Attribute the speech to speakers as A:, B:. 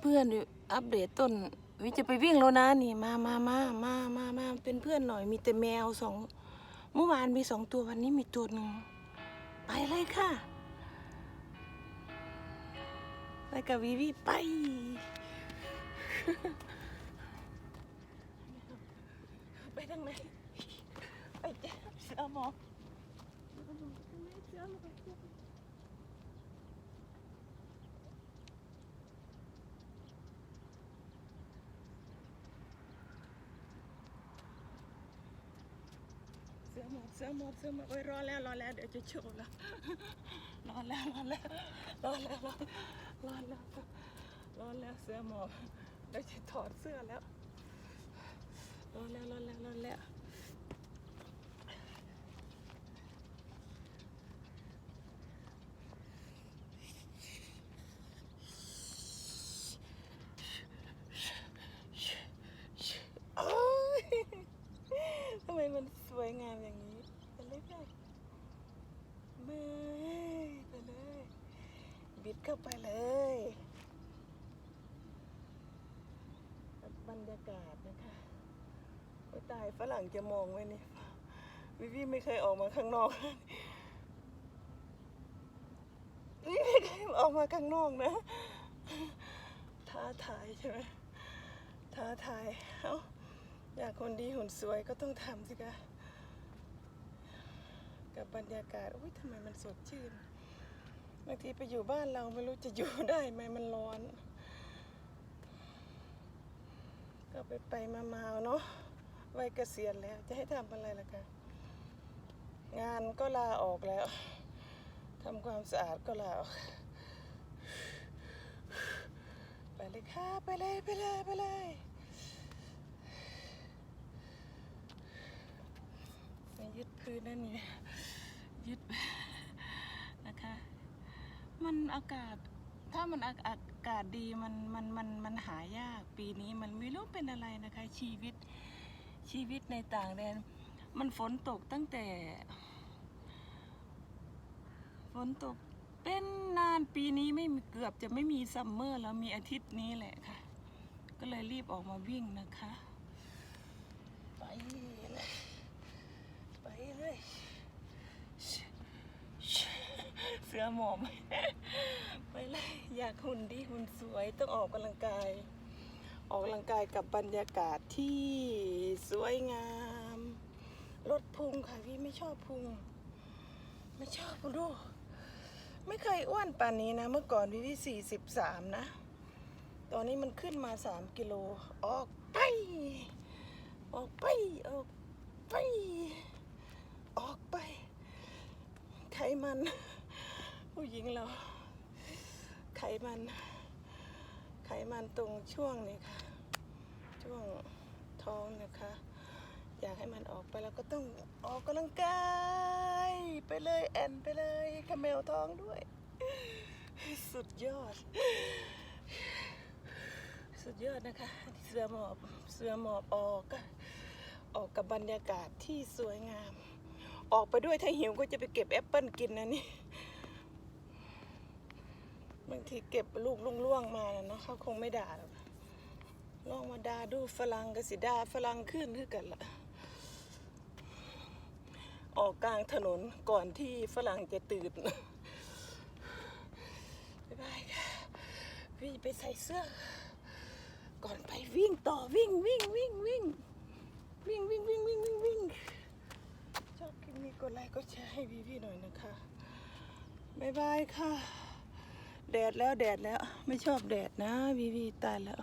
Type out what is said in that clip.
A: เพื่อนๆอยู่อัปเดตต้น วิจะไปวิ่งแล้วนะนี่มามามามามามาเป็นเพื่อนหน่อยมีแต่แมวสองเมื่อวานมีสองตัววันนี้มีตัวหนึ่งไปเลยค่ะไปกับวิวิไปไปทางไหนไปเจ้าสือหมอบเสือหมอบเสื อหมอบเสื้อหมอบเสื้อหมอบโอ้ยรอแล้วรอแล้วเดี๋ยวจะโชว์แล้วรอแล้วรอแล้วรอแล้วรอรอแล้วรอแล้วเสื้อหมอบเดี๋ยวจะถอดเสื้อแล้วรอแล้วรอแล้วรอแล้วโอ๊ยทำไมมันส วยงามอย่างนี้ไปเลยค่ะมื่อไปเลย บิดเข้าไปเลย บรรยากาศนะคะโอ้ตายฝรั่งจะมองไว้นี่วิวี่ไม่เคยออกมาข้างนอกวิวี่ไม่เคยออกมาข้างนอกนะ ท้าทายใช่ไหมท้าทาย เอ้าอยากคนดีหุ่นสวยก็ต้องทำสิคะ กับบรรยากาศอุ้ยทำไมมันสดชื่นบางทีไปอยู่บ้านเราไม่รู้จะอยู่ได้ไหมมันร้อน ก็ไปไปมามาๆเนาะวัยเกษียณแล้ว จะให้ทำอะไรล่ะคะงานก็ลาออกแล้วทำความสะอาดก็ลาออกไปเลยค่ะไปเลยไปเลยไปเลย ยึดพื้นนั่นนี่ยึดนะคะ มันอากาศถ้ามันอาอากาศดีมันมันมันมันหายาก ปีนี้มันไม่รู้เป็นอะไรนะคะ ชีวิตชีวิตในต่างแดน มันฝนตกตั้งแต่ ฝนตกเป็นนานปีนี้ไม่มีเกือบจะไม่มีซัมเมอร์แล้วมีอาทิตย์นี้แหละค่ะ ก็เลยรีบออกมาวิ่งนะคะ ไปเลย ไปเลยเสื้อหมอบไปเลยอยากหุ่นดีหุ่นสวยต้องออกกำลังกาย ออกกำลังกายกับบรรยากาศที่สวยงามลดพุงค่ะพี่ไม่ชอบพุง ไม่ชอบดูไม่เคยอ้วนป่านนี้นะ เมื่อก่อนพี่พี่สี่สิบสามนะ ตอนนี้มันขึ้นมาสามกิโล ออกไป ออกไป ออกไป ออกไป ไข มัน ผู้หญิงเรา ไขมัน ไขมันตรงช่วงนี้ค่ะ ช่วงท้องนะคะ อยากให้มันออกไปแล้วก็ต้องออกกำลังกายไปเลยแอนไปเลยคาเมลท้องด้วย สุดยอด สุดยอดนะคะ เสือหมอบเสือหมอบออกออกกับบรรยากาศที่สวยงาม ออกไปด้วยถ้าหิวก็จะไปเก็บแอปเปิลกินนะนี่บางทีเก็บลูกล่วงๆมาเนาะเขาคงไม่ด่าหรอกลองมาด่าดูฝรั่งก็สิด่าฝรั่งขึ้นคือกันละออกกลางถนนก่อนที่ฝรั่งจะตื่นบ๊ายบายค่ะพี่ไปใส่เสื้อ ก่อนไปวิ่งต่อวิ่งวิ่งวิ่งวิ่งวิ่งวิ่งวิ่งวิ่งวิ่งวิ่ง มีกดไลค์กดแชร์ให้พี่พี่ๆหน่อยนะคะบายบายค่ะ แดดแล้วแดดแล้วไม่ชอบแดดนะวีวีตายแล้ว